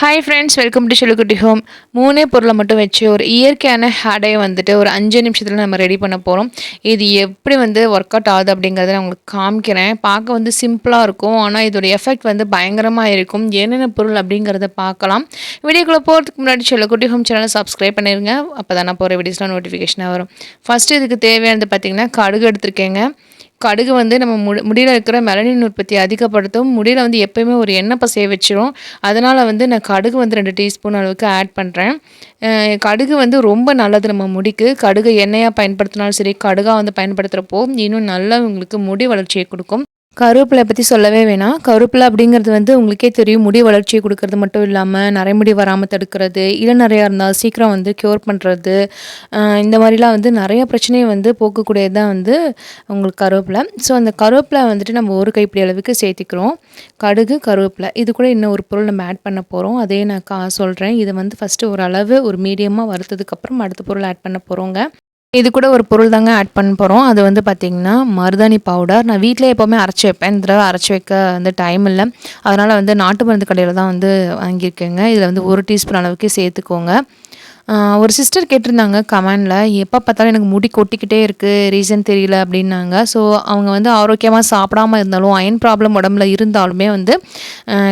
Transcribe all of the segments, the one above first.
Hi friends welcome to Sollukutti home மூணே பொருளை மட்டும் வச்சு ஒரு இயற்கையான ஹேடையை வந்துட்டு ஒரு அஞ்சு நிமிஷத்தில் நம்ம ரெடி பண்ண போகிறோம் இது எப்படி வந்து ஒர்க் அவுட் ஆகுது அப்படிங்கிறத நான் உங்களுக்கு காமிக்கிறேன். பார்க்க வந்து சிம்பிளாக இருக்கும். ஆனால் இதோட எஃபெக்ட் வந்து பயங்கரமாக இருக்கும். என்னென்ன பொருள் அப்படிங்கிறத பார்க்கலாம். வீடியோக்குள்ளே போகிறதுக்கு முன்னாடி ஷெலுக்குட்டி ஹோம் சேனலை சப்ஸ்கிரைப் பண்ணிடுங்க அப்போ தான் நான் போகிற வீடியோஸ்லாம் நோட்டிஃபிகேஷனாக வரும். ஃபஸ்ட்டு இதுக்கு தேவையானது பார்த்திங்கன்னா கடுகு எடுத்திருக்கேங்க. கடுகு வந்து நம்ம முடி முடியில் இருக்கிற மெலனின் உற்பத்தி அதிகப்படுத்தும். முடியில் வந்து எப்போயுமே ஒரு எண்ணெய் பசைய வச்சிரும். அதனால் வந்து நான் கடுகு வந்து ரெண்டு டீஸ்பூன் அளவுக்கு ஆட் பண்ணுறேன் கடுகு வந்து ரொம்ப நல்லது நம்ம முடிக்கு. கடுகு எண்ணெயாக பயன்படுத்தினாலும் சரி கடுகாக வந்து பயன்படுத்துகிறப்போ இன்னும் நல்லா உங்களுக்கு முடி வளர்ச்சியை கொடுக்கும். கருவேப்பிலை பற்றி சொல்லவே வேணாம். கருவேப்பிலை அப்படிங்கிறது வந்து உங்களுக்கே தெரியும். முடி வளர்ச்சியை கொடுக்கறது மட்டும் இல்லாமல் நரைமுடி வராமல் தடுக்கிறது நிறையா இருந்தால் சீக்கிரம் வந்து க்யூர் பண்ணுறது இந்த மாதிரிலாம் வந்து நிறைய பிரச்சனையை வந்து போக்கக்கூடியது தான் வந்து உங்களுக்கு கருவேப்பிலை. ஸோ அந்த கருவேப்பிலை வந்துட்டு நம்ம ஒரு கைப்பிடி அளவுக்கு சேர்த்திக்கிறோம். கடுகு கருவேப்பிலை. இது கூட இன்னும் ஒரு பொருள் நம்ம ஆட் பண்ண போகிறோம் அதே நான் கா சொல்கிறேன் இதை வந்து ஃபஸ்ட்டு ஒரு அளவு ஒரு மீடியமாக வறுத்ததுக்கப்புறம் அடுத்த பொருள் ஆட் பண்ண போகிறோங்க இது கூட ஒரு பொருள் தாங்க ஆட் பண்ண போகிறோம் அது வந்து பார்த்திங்கன்னா மருதாணி பவுடர் நான் வீட்டிலே எப்போவுமே அரைச்சி வைப்பேன். இந்த தடவை அரைச்சி வைக்க வந்து டைம் இல்லை. அதனால் வந்து நாட்டு மருந்து கடையில் தான் வந்து வாங்கியிருக்கேங்க. இதில் வந்து ஒரு டீஸ்பூன் அளவுக்கு சேர்த்துக்கோங்க. ஒரு சிஸ்டர் கேட்டிருந்தாங்க கமெண்டில் எப்போ பார்த்தாலும் எனக்கு முடி கொட்டிக்கிட்டே இருக்குது ரீசன் தெரியல அப்படின்னாங்க. ஸோ அவங்க வந்து ஆரோக்கியமாக சாப்பிடாம இருந்தாலும் அயன் ப்ராப்ளம் உடம்புல இருந்தாலுமே வந்து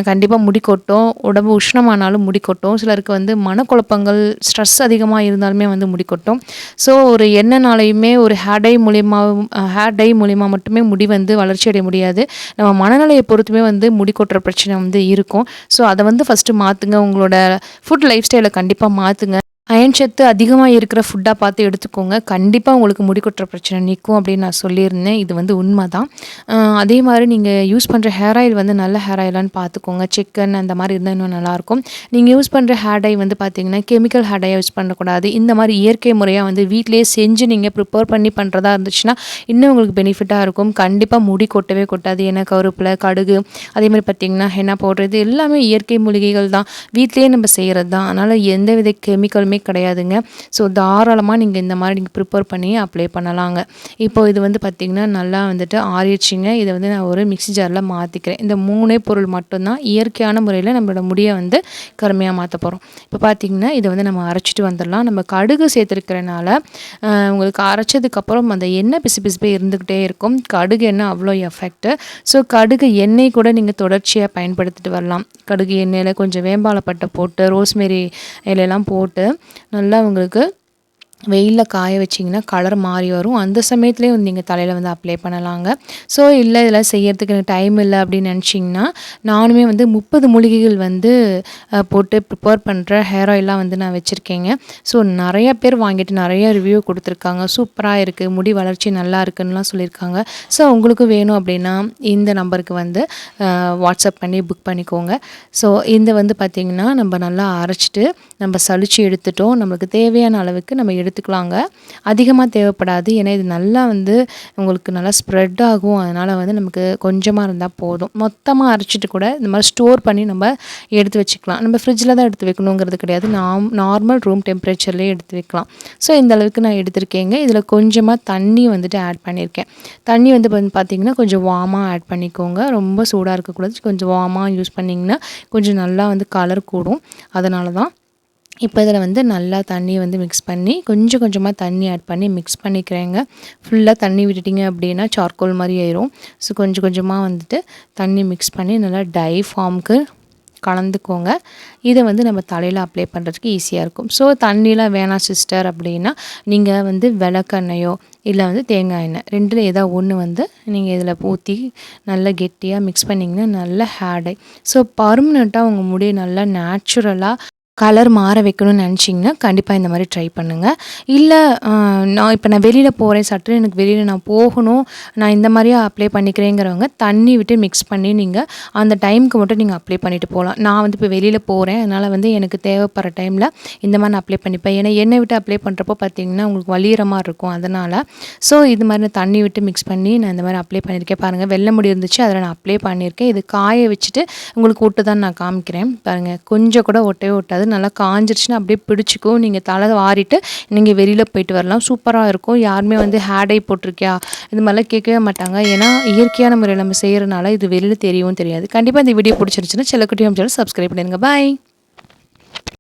கண்டிப்பாக முடி கொட்டும். உடம்பு உஷ்ணமானாலும் முடி கொட்டும். சிலருக்கு வந்து மனக்குழப்பங்கள் ஸ்ட்ரெஸ் அதிகமாக இருந்தாலுமே வந்து முடி கொட்டும். ஸோ ஒரு எண்ணெய்னாலையுமே ஒரு ஹேர் டை மூலியமாக ஹேர் டை மூலியமாக மட்டுமே முடி வந்து வளர்ச்சி அடைய முடியாது. நம்ம மனநிலையை பொறுத்துமே வந்து முடி கொட்டுற பிரச்சனை வந்து இருக்கும். ஸோ அதை வந்து ஃபஸ்ட்டு மாற்றுங்க உங்களோட ஃபுட் லைஃப் ஸ்டைலை கண்டிப்பாக மாற்றுங்க அயன் சத்து அதிகமாக இருக்கிற ஃபுட்டாக பார்த்து எடுத்துக்கோங்க. கண்டிப்பாக உங்களுக்கு முடி கொட்டுற பிரச்சனை நிற்கும் அப்படின்னு நான் சொல்லியிருந்தேன். இது வந்து உண்மை தான் அதே மாதிரி நீங்கள் யூஸ் பண்ணுற ஹேர் ஆயில் வந்து நல்ல ஹேர் ஆயிலான்னு பார்த்துக்கோங்க. சிக்கன் அந்த மாதிரி இருந்தால் இன்னும் நல்லாயிருக்கும். நீங்கள் யூஸ் பண்ணுற ஹேர் டை வந்து பார்த்தீங்கன்னா கெமிக்கல் ஹேர் டை யூஸ் பண்ணக்கூடாது. இந்த மாதிரி இயற்கை முறையாக வந்து வீட்டிலேயே செஞ்சு நீங்கள் ப்ரிப்பேர் பண்ணி பண்ணுறதா இருந்துச்சுன்னா இன்னும் உங்களுக்கு பெனிஃபிட்டாக இருக்கும். கண்டிப்பாக முடி கொட்டவே கொட்டாது. ஏன்னா கருப்பில் கடுகு அதே மாதிரி பார்த்திங்கன்னா ஹென்னா போடுறது எல்லாமே இயற்கை மூலிகைகள் தான் வீட்டிலேயே நம்ம செய்கிறது தான் அதனால் எந்த வித கெமிக்கலுமே கிடையாதுங்க. ஸோ தாராளமாக நீங்கள் இந்த மாதிரி நீங்கள் ப்ரிப்பேர் பண்ணி அப்ளை பண்ணலாங்க. இப்போ இது வந்து பார்த்திங்கன்னா நல்லா வந்துட்டு ஆறிடுச்சிங்க. இதை வந்து நான் ஒரு மிக்சி ஜாரில் மாற்றிக்கிறேன் இந்த மூணே பொருள் மட்டும்தான் இயற்கையான முறையில் நம்மளோட முடியை வந்து கருமையாக மாற்ற போகிறோம் இப்போ பார்த்திங்கன்னா இதை வந்து நம்ம அரைச்சிட்டு வந்துடலாம். நம்ம கடுகு சேர்த்துருக்கிறனால உங்களுக்கு அரைச்சதுக்கப்புறம் அந்த எண்ணெய் பிசு பிசுப்பே இருந்துக்கிட்டே இருக்கும். கடுகு எண்ணெய் அவ்வளோ எஃபெக்ட்டு ஸோ கடுகு எண்ணெய் கூட நீங்கள் தொடர்ச்சியாக பயன்படுத்திட்டு வரலாம். கடுகு எண்ணெயில் கொஞ்சம் வேம்பாலப்பட்டை போட்டு ரோஸ்மெரி இலையெல்லாம் போட்டு நல்லா அவங்களுக்கு வெயிலில் காய வச்சிங்கன்னா கலர் மாறி வரும். அந்த சமயத்துலேயே வந்து நீங்கள் தலையில் வந்து அப்ளை பண்ணலாங்க. ஸோ இல்லை இதெல்லாம் செய்யறதுக்கு எனக்கு டைம் இல்லை அப்படின்னு நினச்சிங்கன்னா நானுமே வந்து முப்பது மூலிகைகள் வந்து போட்டு ப்ரிப்பேர் பண்ணுற ஹேர் ஆயிலாம் வந்து நான் வச்சுருக்கேங்க. ஸோ நிறைய பேர் வாங்கிட்டு நிறைய ரிவ்யூ கொடுத்துருக்காங்க. சூப்பராக இருக்குது முடி வளர்ச்சி நல்லா இருக்குன்னுலாம் சொல்லியிருக்காங்க. ஸோ உங்களுக்கு வேணும் அப்படின்னா இந்த நம்பருக்கு வந்து வாட்ஸ்அப் பண்ணி புக் பண்ணிக்கோங்க. ஸோ இந்த வந்து பார்த்திங்கன்னா நம்ம நல்லா அரைச்சிட்டு நம்ம சளிச்சு எடுத்துட்டோம். நம்மளுக்கு தேவையான அளவுக்கு நம்ம எடுத்துக்கலாங்க. அதிகமாக தேவைப்படாது. ஏன்னா இது நல்லா வந்து உங்களுக்கு நல்லா ஸ்ப்ரெட் ஆகும். அதனால் வந்து நமக்கு கொஞ்சமாக இருந்தால் போதும். மொத்தமாக அரைச்சிட்டு கூட இந்த மாதிரி ஸ்டோர் பண்ணி நம்ம எடுத்து வச்சுக்கலாம். நம்ம ஃப்ரிட்ஜில் தான் எடுத்து வைக்கணுங்கிறது கிடையாது. நாம் நார்மல் ரூம் டெம்பரேச்சர்லேயே எடுத்து வைக்கலாம். ஸோ இந்த அளவுக்கு நான் எடுத்திருக்கேங்க. இதில் கொஞ்சமாக தண்ணி வந்துட்டு ஆட் பண்ணியிருக்கேன். தண்ணி வந்து பார்த்திங்கன்னா கொஞ்சம் வார்மாக ஆட் பண்ணிக்கோங்க. ரொம்ப சூடாக இருக்கக்கூடாது. கொஞ்சம் வார்மாக யூஸ் பண்ணிங்கன்னா கொஞ்சம் நல்லா வந்து கலர் கூடும். அதனால தான் இப்போ இதில் வந்து நல்லா தண்ணி வந்து மிக்ஸ் பண்ணி கொஞ்சம் கொஞ்சமாக தண்ணி ஆட் பண்ணி மிக்ஸ் பண்ணிக்கிறேங்க. ஃபுல்லாக தண்ணி விட்டுட்டிங்க அப்படின்னா சார்கோல் மாதிரி ஆயிரும். ஸோ கொஞ்சம் கொஞ்சமாக வந்துட்டு தண்ணி மிக்ஸ் பண்ணி நல்லா டை ஃபார்முக்கு கலந்துக்கோங்க. இதை வந்து நம்ம தலையில் அப்ளை பண்ணுறதுக்கு ஈஸியாக இருக்கும். ஸோ தண்ணியெலாம் வேணாம் சிஸ்டர் அப்படின்னா நீங்கள் வந்து விளக்கெண்ணையோ இல்லை வந்து தேங்காய் எண்ணெய் ரெண்டில் ஏதாவது ஒன்று வந்து நீங்கள் இதில் ஊற்றி நல்லா கெட்டியாக மிக்ஸ் பண்ணிங்கன்னா நல்ல ஹேடை ஸோ பர்மனெண்ட்டாக உங்கள் முடி நல்லா நேச்சுரலாக கலர் மாற வைக்கணும்னு நினச்சிங்கன்னா கண்டிப்பாக இந்த மாதிரி ட்ரை பண்ணுங்கள் இல்லை நான் இப்போ நான் வெளியில் போகிறேன் சட்டு எனக்கு வெளியில் நான் போகணும் நான் இந்த மாதிரியே அப்ளை பண்ணிக்கிறேங்கிறவங்க தண்ணி விட்டு மிக்ஸ் பண்ணி நீங்கள் அந்த டைமுக்கு மட்டும் நீங்கள் அப்ளை பண்ணிவிட்டு போகலாம் நான் வந்து இப்போ வெளியில் போகிறேன் அதனால் வந்து எனக்கு தேவைப்படுற டைமில் இந்த மாதிரி நான் அப்ளை பண்ணிப்பேன். ஏன்னா எண்ணெய் விட்டு அப்ளை பண்ணுறப்போ பார்த்தீங்கன்னா உங்களுக்கு வலிகிற மாதிரி இருக்கும் அதனால். ஸோ இது மாதிரி நான் தண்ணி விட்டு மிக்ஸ் பண்ணி நான் இந்த மாதிரி அப்ளை பண்ணியிருக்கேன். பாருங்கள் வெள்ளை முடி இருந்துச்சு அதில் நான் அப்ளை பண்ணியிருக்கேன். இது காய வச்சுட்டு உங்களுக்கு விட்டு தான் நான் காமிக்கிறேன். பாருங்கள் கொஞ்சம் கூட ஒட்டவே ஒட்டாது நல்லா காஞ்சிருச்சுன்னா அப்படியே பிடிச்சிக்கும் நீங்கள் தலை வாரிட்டு நீங்கள் வெளியில் போயிட்டு வரலாம். சூப்பராக இருக்கும். யாருமே வந்து ஹேடை போட்டிருக்கியா? இது மாதிரிலாம் கேட்கவே மாட்டாங்க. ஏன்னா இயற்கையான முறையில் நம்ம செய்கிறனால இது வெளியில் தெரியவும் தெரியாது. கண்டிப்பாக இந்த வீடியோ பிடிச்சிருந்துச்சுன்னா செல்லக்குட்டி சேனல் சப்ஸ்கிரைப் பண்ணிடுங்க. பாய்